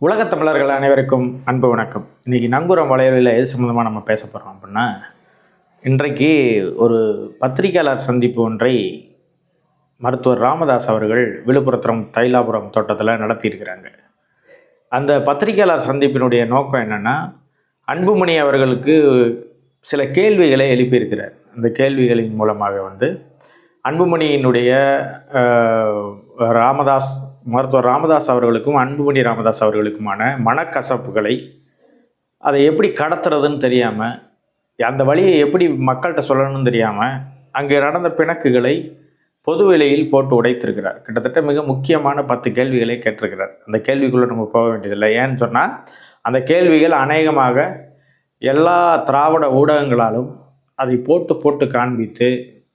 உலகத் தமிழர்கள் அனைவருக்கும் அன்பு வணக்கம். இன்றைக்கி நங்கூரம் வளையலில் எது சம்மந்தமாக நம்ம பேச போகிறோம் அப்படின்னா இன்றைக்கு ஒரு பத்திரிகையாளர் சந்திப்பு ஒன்றை மருத்துவர் ராமதாஸ் அவர்கள் விழுப்புரத்துறம் தைலாபுரம் தோட்டத்தில் நடத்தியிருக்கிறாங்க. அந்த பத்திரிகையாளர் சந்திப்பினுடைய நோக்கம் என்னென்னா அன்புமணி அவர்களுக்கு சில கேள்விகளை எழுப்பியிருக்கிறார். அந்த கேள்விகளின் மூலமாக வந்து அன்புமணியினுடைய ராமதாஸ் மருத்துவர் ராமதாஸ் அவர்களுக்கும் அன்புமணி ராமதாஸ் அவர்களுக்குமான மனக்கசப்புகளை அதை எப்படி கடத்துறதுன்னு தெரியாமல் அந்த வழியை எப்படி மக்கள்கிட்ட சொல்லணும்னு தெரியாமல் அங்கே நடந்த பிணக்குகளை பொது விலையில் போட்டு உடைத்திருக்கிறார். கிட்டத்தட்ட மிக முக்கியமான பத்து கேள்விகளை கேட்டிருக்கிறார். அந்த கேள்விக்குள்ளே நம்ம போக வேண்டியதில்லை. ஏன்னு சொன்னால் அந்த கேள்விகள் அநேகமாக எல்லா திராவிட ஊடகங்களாலும் அதை போட்டு போட்டு காண்பித்து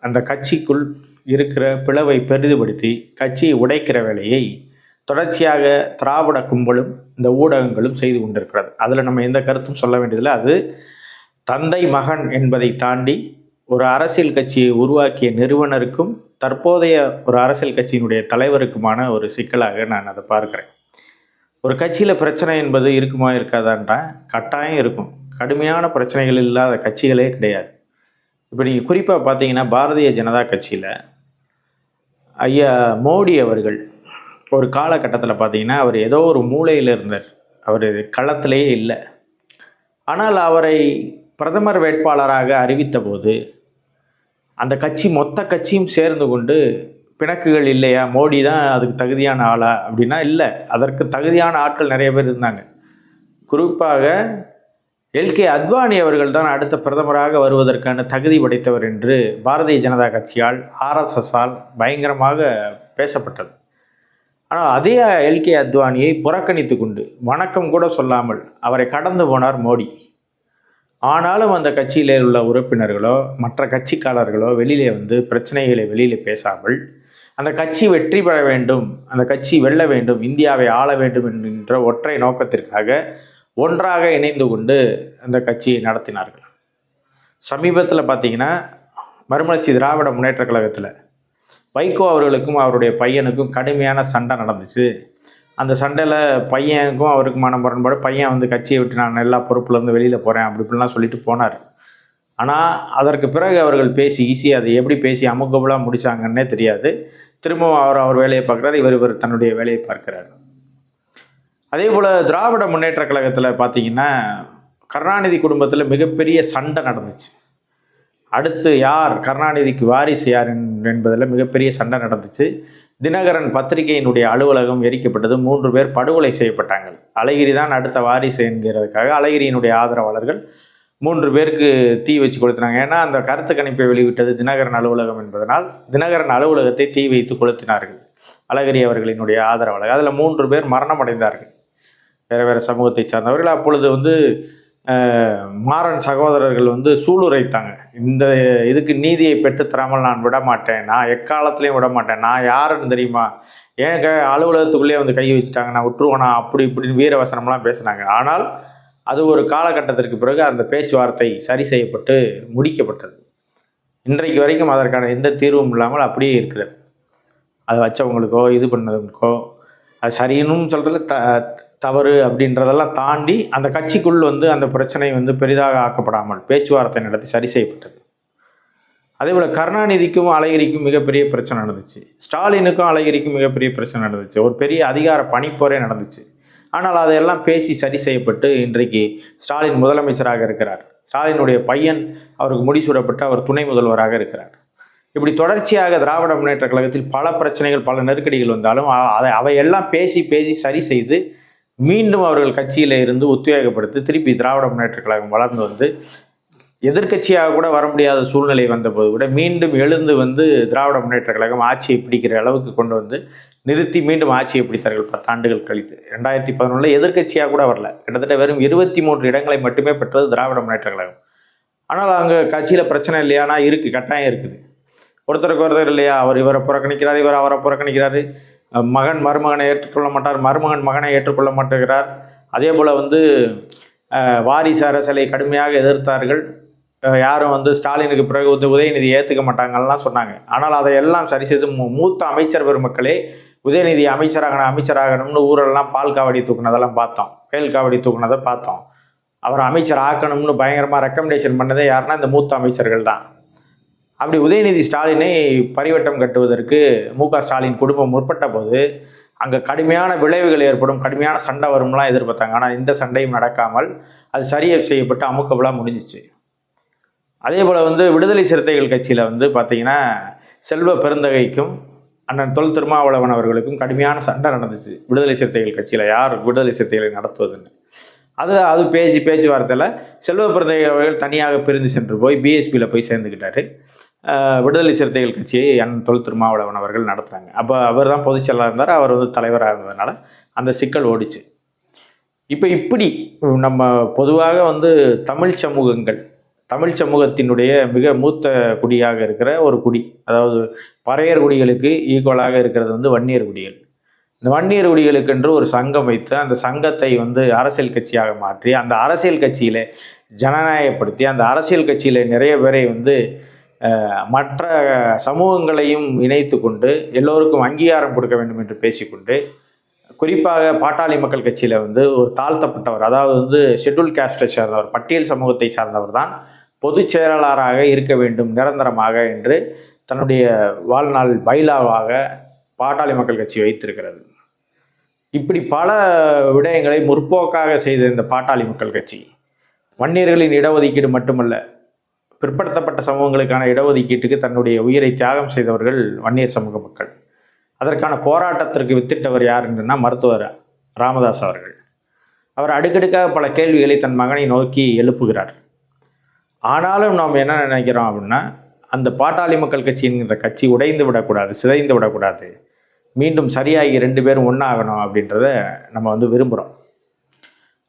அந்த கட்சிக்குள் இருக்கிற பிளவை பெரிதுபடுத்தி கட்சியை உடைக்கிற வேலையை தொடர்ச்சியாக திராவிட கும்பலும் இந்த ஊடகங்களும் செய்து கொண்டிருக்கிறது. அதில் நம்ம எந்த கருத்தும் சொல்ல வேண்டியதில்லை. அது தந்தை மகன் என்பதை தாண்டி ஒரு அரசியல் கட்சியை உருவாக்கிய நிறுவனருக்கும் தற்போதைய ஒரு அரசியல் கட்சியினுடைய தலைவருக்குமான ஒரு சிக்கலாக நான் அதை பார்க்குறேன். ஒரு கட்சியில் பிரச்சனை என்பது இருக்குமா இருக்காதான்டா கட்டாயம் இருக்கும். கடுமையான பிரச்சனைகள் இல்லாத கட்சிகளே கிடையாது. இப்போ நீங்கள் குறிப்பாக பார்த்தீங்கன்னா பாரதிய ஜனதா கட்சியில் ஐயா மோடி அவர்கள் ஒரு காலகட்டத்தில் பார்த்தீங்கன்னா அவர் ஏதோ ஒரு மூலையில் இருந்தார். அவர் களத்திலேயே இல்லை. ஆனால் அவரை பிரதமர் வேட்பாளராக அறிவித்த போது அந்த கட்சி மொத்த கட்சியும் சேர்ந்து கொண்டு பிணக்குகள் இல்லையா மோடி தான் அதுக்கு தகுதியான ஆளா அப்படின்னா இல்லை. அதற்கு தகுதியான ஆட்கள் நிறைய பேர் இருந்தாங்க. குறிப்பாக எல்கே அத்வானி அவர்கள் தான் அடுத்த பிரதமராக வருவதற்கான தகுதி படைத்தவர் என்று பாரதிய ஜனதா கட்சியால் ஆர்எஸ்எஸ்ஸால் பயங்கரமாக பேசப்பட்டது. ஆனால் அதே எல்கே அத்வானியை புறக்கணித்து கொண்டு வணக்கம் கூட சொல்லாமல் அவரை கடந்து போனார் மோடி. ஆனாலும் அந்த கட்சியிலே உள்ள உறுப்பினர்களோ மற்ற கட்சிக்காரர்களோ வெளியிலே வந்து பிரச்சனைகளை வெளியிலே பேசாமல் அந்த கட்சி வெற்றி பெற வேண்டும் அந்த கட்சி வெல்ல வேண்டும் இந்தியாவை ஆள வேண்டும் என்கின்ற ஒற்றை நோக்கத்திற்காக ஒன்றாக இணைந்து கொண்டு அந்த கட்சியை நடத்தினார்கள். சமீபத்தில் பார்த்தீங்கன்னா மறுமலர்ச்சி திராவிட முன்னேற்ற கழகத்தில் வைகோ அவர்களுக்கும் அவருடைய பையனுக்கும் கடுமையான சண்டை நடந்துச்சு. அந்த சண்டையில் பையனுக்கும் அவருக்குமான முரண்பாடு பையன் வந்து கட்சியை விட்டு நான் எல்லா பொறுப்புலேருந்து வெளியில் போகிறேன் அப்படி இப்படிலாம் சொல்லிட்டு போனார். ஆனால் அதற்கு பிறகு அவர்கள் பேசி ஈஸியாக அதை எப்படி பேசி அமுகபுலாக முடிச்சாங்கன்னே தெரியாது. திரும்பவும் அவர் அவர் வேலையை பார்க்குறாரு இவர் இவர் தன்னுடைய வேலையை பார்க்கிறார். அதே போல் திராவிட முன்னேற்றக் கழகத்தில் பார்த்தீங்கன்னா கருணாநிதி குடும்பத்தில் மிகப்பெரிய சண்டை நடந்துச்சு. அடுத்து யார் கருணாநிதிக்கு வாரிசு யார் என்பதில் மிகப்பெரிய சண்டை நடந்துச்சு. தினகரன் பத்திரிகையினுடைய அலுவலகம் எரிக்கப்பட்டது. மூன்று பேர் படுகொலை செய்யப்பட்டாங்க. அழகிரி தான் அடுத்த வாரிசு என்கிறதுக்காக அழகிரியினுடைய ஆதரவாளர்கள் மூன்று பேருக்கு தீ வச்சு கொளுத்தினாங்க. ஏன்னா அந்த கருத்து கணிப்பை வெளிவிட்டது தினகரன் அலுவலகம் என்பதனால் தினகரன் அலுவலகத்தை தீ வைத்து கொளுத்தினார்கள். அழகிரி அவர்களினுடைய ஆதரவாளர்கள். அதில் மூன்று பேர் மரணம் அடைந்தார்கள் வேறு வேறு சமூகத்தை சார்ந்தவர்கள். அப்பொழுது வந்து மாறன் சகோதரர்கள் வந்து சூளுரைத்தாங்க. இந்த இதுக்கு நீதியை பெற்றுத்தராமல் நான் விட மாட்டேன் நான் எக்காலத்துலேயும் விட மாட்டேன் நான் யாருன்னு தெரியுமா? ஏங்க அலுவலகத்துக்குள்ளேயே வந்து கை வச்சுட்டாங்க. நான் விட்டுருவேனா? அப்படி இப்படின்னு வீரவசனம்லாம் பேசினாங்க. ஆனால் அது ஒரு காலகட்டத்திற்கு பிறகு அந்த பேச்சுவார்த்தை சரி செய்யப்பட்டு முடிக்கப்பட்டது. இன்றைக்கு வரைக்கும் அதற்கான எந்த தீர்வும் இல்லாமல் அப்படியே இருக்கிறது. அதை வச்சவங்களுக்கோ இது பண்ணதுக்கோ அது சரின்னு சொல்கிறது த தவறு அப்படின்றதெல்லாம் தாண்டி அந்த கட்சிக்குள் வந்து அந்த பிரச்சனை வந்து பெரிதாக ஆக்கப்படாமல் பேச்சுவார்த்தை நடத்தி சரி செய்யப்பட்டது. அதே போல் கருணாநிதிக்கும் அழகிரிக்கும் மிகப்பெரிய பிரச்சனை நடந்துச்சு. ஸ்டாலினுக்கும் அழகிரிக்கும் மிகப்பெரிய பிரச்சனை நடந்துச்சு. ஒரு பெரிய அதிகார பணிப்போரே நடந்துச்சு. ஆனால் அதையெல்லாம் பேசி சரி செய்யப்பட்டு இன்றைக்கு ஸ்டாலின் முதலமைச்சராக இருக்கிறார். ஸ்டாலினுடைய பையன் அவருக்கு முடிசூடப்பட்டு அவர் துணை முதல்வராக இருக்கிறார். இப்படி தொடர்ச்சியாக திராவிட முன்னேற்ற கழகத்தில் பல பிரச்சனைகள் பல நெருக்கடிகள் வந்தாலும் அதை அவையெல்லாம் பேசி பேசி சரி செய்து மீண்டும் அவர்கள் கட்சியில் இருந்து உத்வேகப்படுத்தி திருப்பி திராவிட முன்னேற்ற கழகம் வளர்ந்து வந்து எதிர்க்கட்சியாக கூட வர முடியாத சூழ்நிலை வந்தபோது கூட மீண்டும் எழுந்து வந்து திராவிட முன்னேற்ற கழகம் ஆட்சியை பிடிக்கிற அளவுக்கு கொண்டு வந்து நிறுத்தி மீண்டும் ஆட்சியை பிடித்தார்கள் பத்தாண்டுகள் கழித்து. ரெண்டாயிரத்தி பதினொன்றில் எதிர்க்கட்சியாக கூட வரல. கிட்டத்தட்ட வெறும் இருபத்தி மூன்று இடங்களை மட்டுமே பெற்றது திராவிட முன்னேற்ற கழகம். ஆனால் அங்கே கட்சியில் பிரச்சனை இல்லையானா இருக்குது கட்டாயம் இருக்குது. ஒருத்தருக்கு ஒருத்தர் இல்லையா? அவர் இவரை புறக்கணிக்கிறார் இவர் அவரை புறக்கணிக்கிறாரு. மகன் மருமகனை ஏற்றுக்கொள்ள மாட்டார். மருமகன் மகனை ஏற்றுக்கொள்ள மாட்டேங்கிறார். அதே போல் வந்து வாரிசு அரசியலை கடுமையாக எதிர்த்தார்கள். யாரும் வந்து ஸ்டாலினுக்கு பிறகு வந்து உதயநிதி ஏற்றுக்க மாட்டாங்கலாம் சொன்னாங்க. ஆனால் அதையெல்லாம் சரி செய்து மூத்த அமைச்சர் பெருமக்களே உதயநிதி அமைச்சராகணும் அமைச்சராகணும்னு ஊரெல்லாம் பால் காவடி தூக்குனதெல்லாம் பார்த்தோம். வேல் காவடி தூக்குனதை பார்த்தோம். அவர் அமைச்சர் ஆக்கணும்னு பயங்கரமாக ரெக்கமெண்டேஷன் பண்ணதே யாருன்னா இந்த மூத்த அமைச்சர்கள் தான். அப்படி உதயநிதி ஸ்டாலினை பரிவட்டம் கட்டுவதற்கு மு க ஸ்டாலின் குடும்பம் முற்பட்ட போது அங்கே கடுமையான விளைவுகள் ஏற்படும் கடுமையான சண்டை வரும்லாம் எதிர்பார்த்தாங்க. ஆனால் இந்த சண்டையும் நடக்காமல் அது சரியை செய்யப்பட்டு அமுக்கபலாக முடிஞ்சிச்சு. அதே போல் வந்து விடுதலை சிறுத்தைகள் கட்சியில் வந்து பார்த்திங்கன்னா செல்வ பெருந்தகைக்கும் அண்ணன் தொல் திருமாவளவன் அவர்களுக்கும் கடுமையான சண்டை நடந்துச்சு விடுதலை சிறுத்தைகள் கட்சியில். யார் விடுதலை சிறுத்தைகளை நடத்துவதுன்னு? அது அது பேச்சு பேச்சுவார்த்தையில் செல்வ பெருந்தகை அவர்கள் தனியாக பிரிந்து சென்று போய் பிஎஸ்பியில் போய் சேர்ந்துக்கிட்டாரு விடுதலை சிறுத்தைகள் கட்சியை என் தொல் திருமாவளவன் அவர்கள் நடத்துகிறாங்க அப்போ அவர் தான் பொதுச்செயலாக இருந்தார் அவர் வந்து தலைவராக இருந்ததுனால அந்த சிக்கல் ஓடிச்சு. இப்போ இப்படி நம்ம பொதுவாக வந்து தமிழ் சமூகங்கள் தமிழ் சமூகத்தினுடைய மிக மூத்த குடியாக இருக்கிற ஒரு குடி அதாவது பறையர் குடிகளுக்கு ஈக்குவலாக இருக்கிறது வந்து வன்னியர் குடிகள். இந்த வன்னியர் உடிகளுக்கென்று ஒரு சங்கம் வைத்து அந்த சங்கத்தை வந்து அரசியல் கட்சியாக மாற்றி அந்த அரசியல் கட்சியில் ஜனநாயகப்படுத்தி அந்த அரசியல் கட்சியில் நிறைய பேரை வந்து மற்ற சமூகங்களையும் இணைத்து கொண்டு எல்லோருக்கும் அங்கீகாரம் கொடுக்க வேண்டும் என்று பேசிக்கொண்டு குறிப்பாக பாட்டாளி மக்கள் கட்சியில் வந்து ஒரு தாழ்த்தப்பட்டவர் அதாவது வந்து ஷெட்யூல் கேஸ்டை சார்ந்தவர் பட்டியல் சமூகத்தை சார்ந்தவர் தான் பொதுச் செயலாளராக இருக்க வேண்டும் நிரந்தரமாக என்று தன்னுடைய வாழ்நாள் பைலாவாக பாட்டாளி மக்கள் கட்சி வைத்திருக்கிறது. இப்படி பல விடயங்களை முற்போக்காக செய்த இந்த பாட்டாளி மக்கள் கட்சி வன்னியர்களின் இடஒதுக்கீடு மட்டுமல்ல பிற்படுத்தப்பட்ட சமூகங்களுக்கான இடஒதுக்கீட்டுக்கு தன்னுடைய உயிரை தியாகம் செய்தவர்கள் வன்னியர் சமூக மக்கள். அதற்கான போராட்டத்திற்கு வித்திட்டவர் யார் என்றுனா மருத்துவர் ராமதாஸ் அவர்கள். அவர் அடுக்கடுக்காக பல கேள்விகளை தன் மகனை நோக்கி எழுப்புகிறார். ஆனாலும் நாம் என்ன நினைக்கிறோம் அப்படின்னா அந்த பாட்டாளி மக்கள் கட்சி என்கிற கட்சி உடைந்து விடக்கூடாது சிதைந்து விடக்கூடாது. மீண்டும் சரியாகி ரெண்டு பேரும் ஒன்றாகணும் அப்படின்றத நம்ம வந்து விரும்புகிறோம்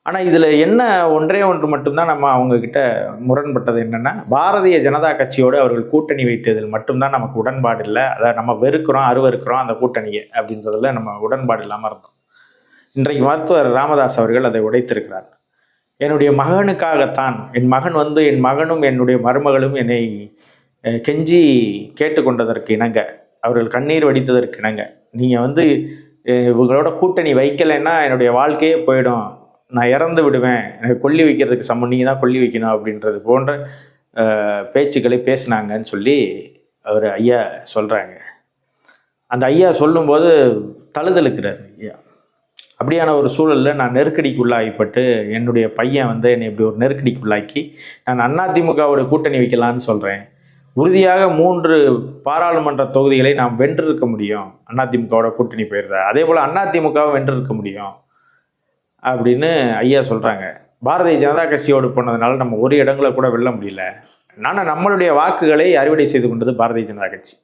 ஆனால் இதில் என்ன ஒன்றே ஒன்று மட்டும்தான் நம்ம அவங்கக்கிட்ட முரண்பட்டது என்னென்னா பாரதிய ஜனதா கட்சியோடு அவர்கள் கூட்டணி வைத்ததில் மட்டும்தான் நமக்கு உடன்பாடு இல்லை. அதை நம்ம வெறுக்கிறோம் அருவருக்கிறோம் அந்த கூட்டணியை அப்படின்றதில் நம்ம உடன்பாடு இல்லாமல் இருந்தோம். இன்றைக்கு மருத்துவர் ராமதாஸ் அவர்கள் அதை உடைத்திருக்கிறார். என்னுடைய மகனுக்காகத்தான் என் மகன் வந்து என் மகனும் என்னுடைய மருமகளும் என்னை கெஞ்சி கேட்டுக்கொண்டதற்கு இணங்க அவர்கள் கண்ணீர் வடித்ததற்கு இணங்க நீங்கள் வந்து இவங்களோட கூட்டணி வைக்கலைன்னா என்னுடைய வாழ்க்கையே போயிடும். நான் இறந்து விடுவேன். எனக்கு கொல்லி வைக்கிறதுக்கு சமம். நீங்கள் தான் கொல்லி வைக்கணும் அப்படின்றது போன்ற பேச்சுக்களை பேசினாங்கன்னு சொல்லி அவர் ஐயா சொல்கிறாங்க அந்த ஐயா சொல்லும்போது தழுதலுக்கிறார் ஐயா. அப்படியான ஒரு சூழலில் நான் நெருக்கடிக்குள்ளாகிப்பட்டு என்னுடைய பையன் வந்து என்னை இப்படி ஒரு நெருக்கடிக்குள்ளாக்கி நான் அதிமுகவோட கூட்டணி வைக்கலான்னு சொல்கிறேன் உறுதியாக மூன்று பாராளுமன்ற தொகுதிகளை நாம் வென்றிருக்க முடியும். அதிமுகவோட கூட்டணி போயிடுற. அதே போல் அதிமுகவை வென்றிருக்க முடியும் அப்படின்னு ஐயா சொல்கிறாங்க பாரதிய ஜனதா கட்சியோடு போனதுனால நம்ம ஒரு இடங்களை கூட வெல்ல முடியல. ஆனால் நம்மளுடைய வாக்குகளை அறுவடை செய்து கொண்டது பாரதிய ஜனதா கட்சி.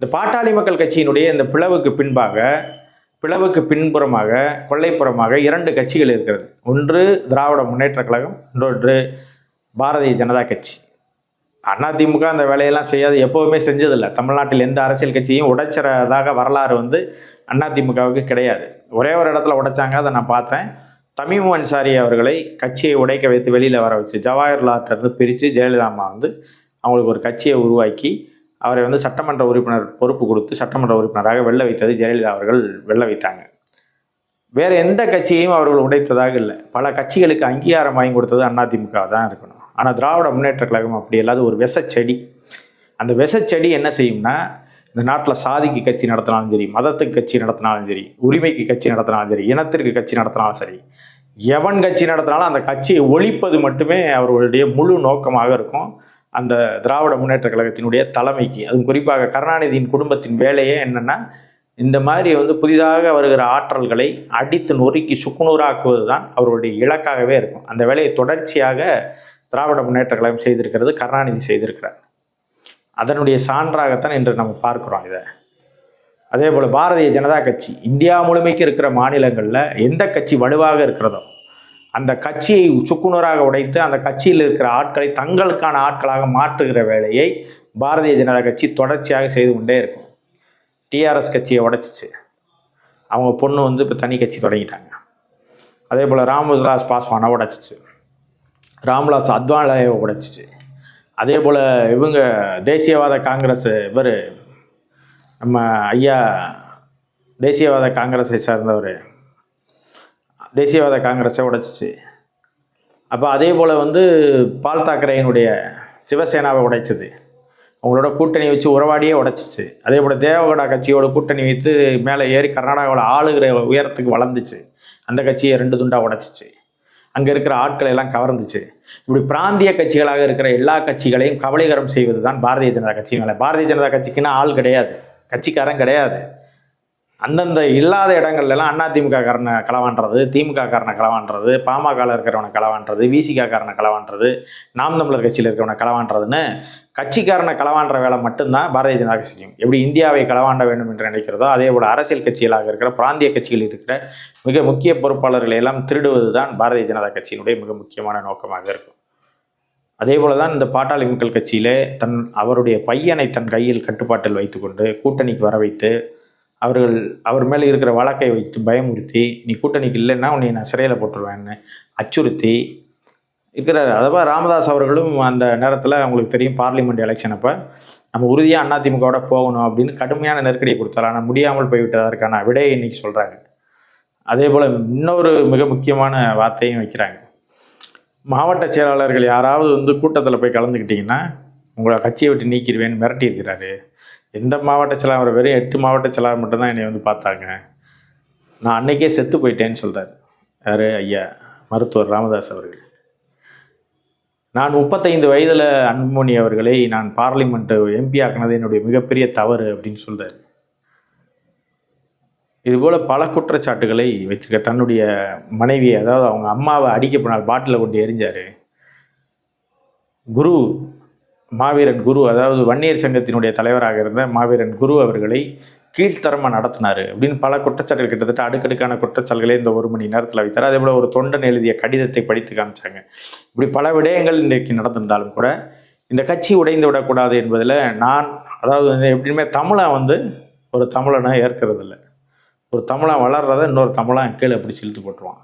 இந்த பாட்டாளி மக்கள் கட்சியினுடைய இந்த பிளவுக்கு பின்பாக பிளவுக்கு பின்புறமாக கொள்ளைப்புறமாக இரண்டு கட்சிகள் இருக்கிறது. ஒன்று திராவிட முன்னேற்ற கழகம் இன்னொன்று பாரதிய ஜனதா கட்சி. அதிமுக அந்த வேலையெல்லாம் செய்யாது எப்போவுமே செஞ்சதில்லை. தமிழ்நாட்டில் எந்த அரசியல் கட்சியும் உடைச்சிறதாக வரலாறு வந்து அதிமுகவுக்கு கிடையாது. ஒரே ஒரு இடத்துல உடைச்சாங்க அதை நான் பார்த்தேன். தமிமு அன்சாரி அவர்களை கட்சியை உடைக்க வைத்து வெளியில் வர வச்சு ஜவாஹர்லாலிருந்து பிரித்து ஜெயலலிதா அம்மா வந்து அவங்களுக்கு ஒரு கட்சியை உருவாக்கி அவரை வந்து சட்டமன்ற உறுப்பினர் பொறுப்பு கொடுத்து சட்டமன்ற உறுப்பினராக வெள்ள வைத்தது ஜெயலலிதா அவர்கள் வெள்ள வைத்தாங்க. வேறு எந்த கட்சியையும் அவர்கள் உடைத்ததாக இல்லை. பல கட்சிகளுக்கு அங்கீகாரம் வாங்கி கொடுத்தது அதிமுக தான் இருக்கணும். ஆனால் திராவிட முன்னேற்ற கழகம் அப்படி இல்லாத ஒரு விஷச்செடி. அந்த விஷச்செடி என்ன செய்யும்னா இந்த நாட்டில் சாதிக்கு கட்சி நடத்தினாலும் சரி மதத்துக்கு கட்சி நடத்தினாலும் சரி உரிமைக்கு கட்சி நடத்தினாலும் சரி இனத்திற்கு கட்சி நடத்தினாலும் சரி எவன் கட்சி நடத்தினாலும் அந்த கட்சியை ஒழிப்பது மட்டுமே அவர்களுடைய முழு நோக்கமாக இருக்கும். அந்த திராவிட முன்னேற்ற கழகத்தினுடைய தலைமைக்கு. அதுவும் குறிப்பாக கருணாநிதியின் குடும்பத்தின் வேலையே என்னென்னா இந்த மாதிரி வந்து புதிதாக வருகிற ஆற்றல்களை அடித்து நொறுக்கி சுக்குநூறாக்குவது தான் அவர்களுடைய இலக்காகவே இருக்கும். அந்த வேலையை தொடர்ச்சியாக திராவிட முன்னேற்ற கழகம் செய்திருக்கிறது கருணாநிதி செய்திருக்கிறார். அதனுடைய சான்றாகத்தான் இன்று நம்ம பார்க்குறோம் இதை. அதே போல் பாரதிய ஜனதா கட்சி இந்தியா முழுமைக்கு இருக்கிற மாநிலங்களில் எந்த கட்சி வலுவாக இருக்கிறதோ அந்த கட்சியை சுக்குநூறாக உடைத்து அந்த கட்சியில் இருக்கிற ஆட்களை தங்களுக்கான ஆட்களாக மாற்றுகிற வேலையை பாரதிய ஜனதா கட்சி தொடர்ச்சியாக செய்து கொண்டே இருக்கும். டிஆர்எஸ் கட்சியை உடைச்சிச்சு. அவங்க பொண்ணு வந்து இப்போ தனி கட்சி தொடங்கிட்டாங்க. அதே போல் ராம்விலாஸ் பாஸ்வானை உடைச்சிச்சு. ராம்விலாஸ் அத்வானியை உடைச்சிச்சு. அதே போல் இவங்க தேசியவாத காங்கிரஸ் இவர் நம்ம ஐயா தேசியவாத காங்கிரஸை சார்ந்தவர். தேசியவாத காங்கிரஸை உடைச்சிச்சு. அப்போ அதே போல் வந்து பால் தாக்கரேயினுடைய சிவசேனாவை உடைச்சது. அவங்களோட கூட்டணி வச்சு உறவாடியே உடைச்சிச்சு. அதே போல் தேவகடா கட்சியோட கூட்டணி வைத்து மேலே ஏறி கர்நாடகாவில் ஆளுகிற உயரத்துக்கு வளர்ந்துச்சு. அந்த கட்சியை ரெண்டு துண்டாக உடைச்சிச்சு. அங்கே இருக்கிற ஆட்களை எல்லாம் கவர்ந்துச்சு. இப்படி பிராந்திய கட்சிகளாக இருக்கிற எல்லா கட்சிகளையும் கவலைகரம் செய்வது தான் பாரதிய ஜனதா கட்சியின் பாரதிய ஜனதா கட்சிக்குன்னா ஆள் கிடையாது. கட்சிக்காரன் கிடையாது. அந்தந்த இல்லாத இடங்கள்லாம் அண்ணா திமுக காரனை களவாண்டுறது திமுக காரனை களவாண்டுறது பாமகவில் இருக்கிறவனை களவாண்டுறது விசிக காரனை களவாண்டுறது நாம் தமிழர் கட்சியில் இருக்கிறவனை களவாண்டுறதுன்னு கட்சிக்காரனை களவாண்டுற வேலை மட்டும்தான் பாரதிய ஜனதா கட்சி செய்யும். எப்படி இந்தியாவை களவாண்ட வேண்டும் என்று நினைக்கிறதோ அதே போல் அரசியல் கட்சிகளாக இருக்கிற பிராந்திய கட்சிகளில் இருக்கிற மிக முக்கிய பொறுப்பாளர்களை எல்லாம் திருடுவது தான் பாரதிய ஜனதா கட்சியினுடைய மிக முக்கியமான நோக்கமாக இருக்கும். அதே போல தான் இந்த பாட்டாளி மக்கள் கட்சியிலே தன் அவருடைய பையனை தன் கையில் கட்டுப்பாட்டில் வைத்துக்கொண்டு கூட்டணிக்கு வர வைத்து அவர்கள் அவர் மேலே இருக்கிற வழக்கை வைத்து பயமுறுத்தி நீ கூட்டணிக்கு இல்லைன்னா உன்னை நான் சிறையில் போட்டுருவேன்னு அச்சுறுத்தி இருக்கிறார். அதுபோல் ராமதாஸ் அவர்களும் அந்த நேரத்தில் அவங்களுக்கு தெரியும் பார்லிமெண்ட் எலெக்ஷன் அப்போ நம்ம உறுதியாக அதிமுகவோட போகணும் அப்படின்னு கடுமையான நெருக்கடியை கொடுத்தாரு. ஆனால் முடியாமல் போய்விட்டதற்கான விடையை இன்னைக்கு சொல்கிறாங்க அதே போல் இன்னொரு மிக முக்கியமான வார்த்தையும் வைக்கிறாங்க. மாவட்ட செயலாளர்கள் யாராவது வந்து கூட்டத்தில் போய் கலந்துக்கிட்டிங்கன்னா உங்களை கட்சியை விட்டு நீக்கிடுவேன்னு மிரட்டியிருக்கிறாரு. எந்த மாவட்ட செயலாளர் வெறும் எட்டு மாவட்ட செயலாளர் மட்டும்தான் என்னை வந்து பார்த்தாங்க. நான் அன்னைக்கே செத்து போயிட்டேன்னு சொல்கிறார் யார்? ஐயா மருத்துவர் ராமதாஸ் அவர்கள். நான் முப்பத்தைந்து வயதில் அன்புமணி அவர்களை நான் பார்லிமெண்ட்டு எம்பி ஆக்கினது என்னுடைய மிகப்பெரிய தவறு அப்படின்னு சொல்கிறார் இதுபோல் பல குற்றச்சாட்டுகளை வச்சிருக்க தன்னுடைய மனைவி அதாவது அவங்க அம்மாவை அடிக்க போனால் பாட்டில் கொண்டு எரிஞ்சார் குரு மாவீரன் குரு அதாவது வன்னியர் சங்கத்தினுடைய தலைவராக இருந்த மாவீரன் குரு அவர்களை கீழ்த்தரமாக நடத்தினார் அப்படின்னு பல குற்றச்சாட்டுகள் கிட்டத்தட்ட அடுக்கடுக்கான குற்றச்சாட்டுகளை இந்த ஒரு மணி நேரத்தில் வைத்தார். அதே போல் ஒரு தொண்டன் எழுதிய கடிதத்தை படித்து காமிச்சாங்க. இப்படி பல விடயங்கள் இன்றைக்கு நடந்திருந்தாலும் கூட இந்த கட்சி உடைந்து விடக்கூடாது என்பதில் நான் அதாவது வந்து எப்படியுமே தமிழை வந்து ஒரு தமிழனை ஏற்கிறது இல்லை ஒரு தமிழன் வளர்றத இன்னொரு தமிழன் கீழே பிடிச்சி இழுத்து போட்டுருவான்.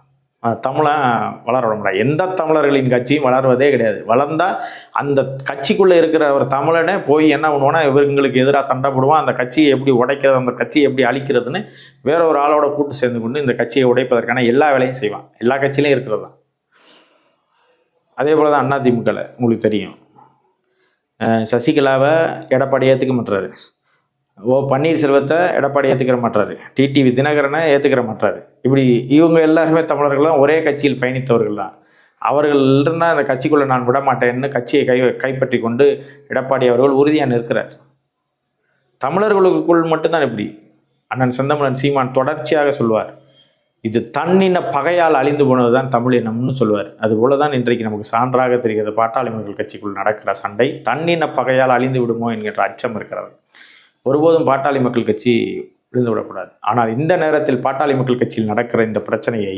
தமிழன் வளர விட முடியாது எந்த தமிழர்களின் கட்சியும் வளர்வதே கிடையாது. வளர்ந்தால் அந்த கட்சிக்குள்ளே இருக்கிற ஒரு தமிழனே போய் என்ன பண்ணுவானா இவங்களுக்கு எதிராக சண்டை போடுவான். அந்த கட்சியை எப்படி உடைக்கிறது அந்த கட்சியை எப்படி அழிக்கிறதுன்னு வேற ஒரு ஆளோட கூட்டு சேர்ந்து கொண்டு இந்த கட்சியை உடைப்பதற்கான எல்லா வேலையும் செய்வான். எல்லா கட்சியிலையும் இருக்கிறது தான். அதே போல் தான் அதிமுகவில் உங்களுக்கு தெரியும். சசிகலாவை எடப்பாடி ஏற்றுக்க மாட்டுறாரு. ஓ பன்னீர்செல்வத்தை எடப்பாடி ஏற்றுக்கிற மாட்டாரு. டிடிவி தினகரனை ஏற்றுக்கிற மாட்டாரு. இப்படி இவங்க எல்லாருமே தமிழர்கள்லாம் ஒரே கட்சியில் பயணித்தவர்கள் தான். அவர்கள் இருந்தால் அந்த கட்சிக்குள்ளே நான் விட மாட்டேன்னு கட்சியை கை கைப்பற்றி கொண்டு எடப்பாடி அவர்கள் உறுதியாக நிற்கிறார். தமிழர்களுக்குள் மட்டும்தான் இப்படி. அண்ணன் செந்தமிழன் சீமான் தொடர்ச்சியாக சொல்வார் இது தன்னின பகையால் அழிந்து போனது தான் தமிழினம்னு சொல்லுவார். அதுபோல தான் இன்றைக்கு நமக்கு சான்றாக தெரிகிறது. பாட்டாளி மக்கள் கட்சிக்குள் நடக்கிற சண்டை தன்னின பகையால் அழிந்து விடுமோ என்கின்ற அச்சம் இருக்கிறது. ஒருபோதும் பாட்டாளி மக்கள் கட்சி விழுந்து விடக்கூடாது. ஆனால் இந்த நேரத்தில் பாட்டாளி மக்கள் கட்சியில் நடக்கிற இந்த பிரச்சனையை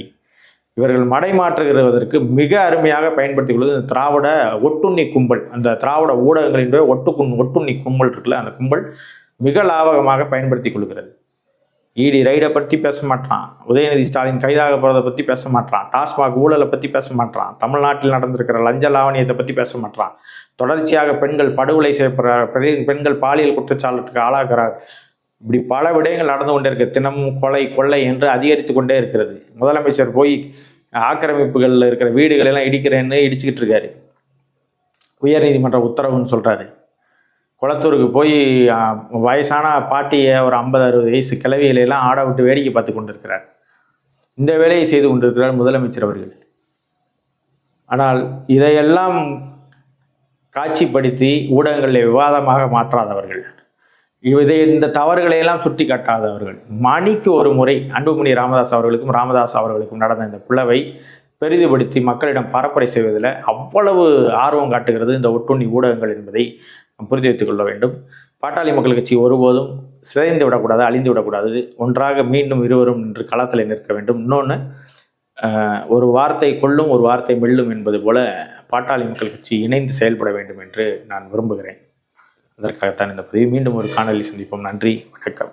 இவர்கள் மடைமாற்றுகிறதற்கு மிக அருமையாக பயன்படுத்தி உள்ளது இந்த திராவிட ஒட்டுண்ணி கும்பல் அந்த திராவிட ஊடகங்களின் ஒட்டுக்குண் ஒட்டுண்ணி கும்பல் இருக்குல்ல அந்த கும்பல் மிக லாபகமாக பயன்படுத்தி கொள்கிறது. இடி ரைடை பற்றி பேச மாட்டான். உதயநிதி ஸ்டாலின் கைதாக போகிறத பற்றி பேச மாட்டான். டாஸ்மாக் ஊழலை பற்றி பேச மாட்டான். தமிழ்நாட்டில் நடந்திருக்கிற லஞ்ச லாவணியத்தை பற்றி பேச மாட்டான். தொடர்ச்சியாக பெண்கள் படுகொலை செய்யப்படுறார். பெண்கள் பாலியல் குற்றச்சாட்டுக்கு ஆளாகிறார். இப்படி பல விடயங்கள் நடந்து கொண்டே இருக்குது தினமும் கொலை கொள்ளை என்று அதிகரித்து கொண்டே இருக்கிறது. முதலமைச்சர் போய் ஆக்கிரமிப்புகளில் இருக்கிற வீடுகள் எல்லாம் இடிக்கிறேன்னு இடிச்சுக்கிட்டு இருக்காரு. உயர்நீதிமன்ற உத்தரவுன்னு சொல்கிறாரு குளத்தூருக்கு போய் வயசான பாட்டியை ஒரு ஐம்பது அறுபது வயசு கிளவியிலெல்லாம் எல்லாம் ஆட விட்டு வேடிக்கை பார்த்து கொண்டிருக்கிறார். இந்த வேலையை செய்து கொண்டிருக்கிறார் முதலமைச்சர் அவர்கள். ஆனால் இதையெல்லாம் காட்சிப்படுத்தி ஊடகங்களில் விவாதமாக மாற்றாதவர்கள். இதை இந்த தவறுகளை எல்லாம் சுட்டி காட்டாதவர்கள். மணிக்கு ஒரு முறை அன்புமணி ராமதாஸ் அவர்களுக்கும் ராமதாஸ் அவர்களுக்கும் நடந்த இந்த குழவை பெரிதுபடுத்தி மக்களிடம் பரப்புரை செய்வதில் அவ்வளவு ஆர்வம் காட்டுகிறது இந்த ஒட்டுண்ணி ஊடகங்கள் என்பதை புரிந்து வைத்துக் கொள்ள வேண்டும். பாட்டாளி மக்கள் கட்சி ஒருபோதும் சிதைந்து விடக்கூடாது அழிந்து விடக்கூடாது. ஒன்றாக மீண்டும் இருவரும் நின்று களத்தில் நிற்க வேண்டும். இன்னொன்று ஒரு வார்த்தை கொள்ளும் ஒரு வார்த்தை மெல்லும் என்பது போல பாட்டாளி மக்கள் கட்சி இணைந்து செயல்பட வேண்டும் என்று நான் விரும்புகிறேன். அதற்காகத்தான் இந்த பதிவு மீண்டும் ஒரு காணொலி சந்திப்போம். நன்றி வணக்கம்.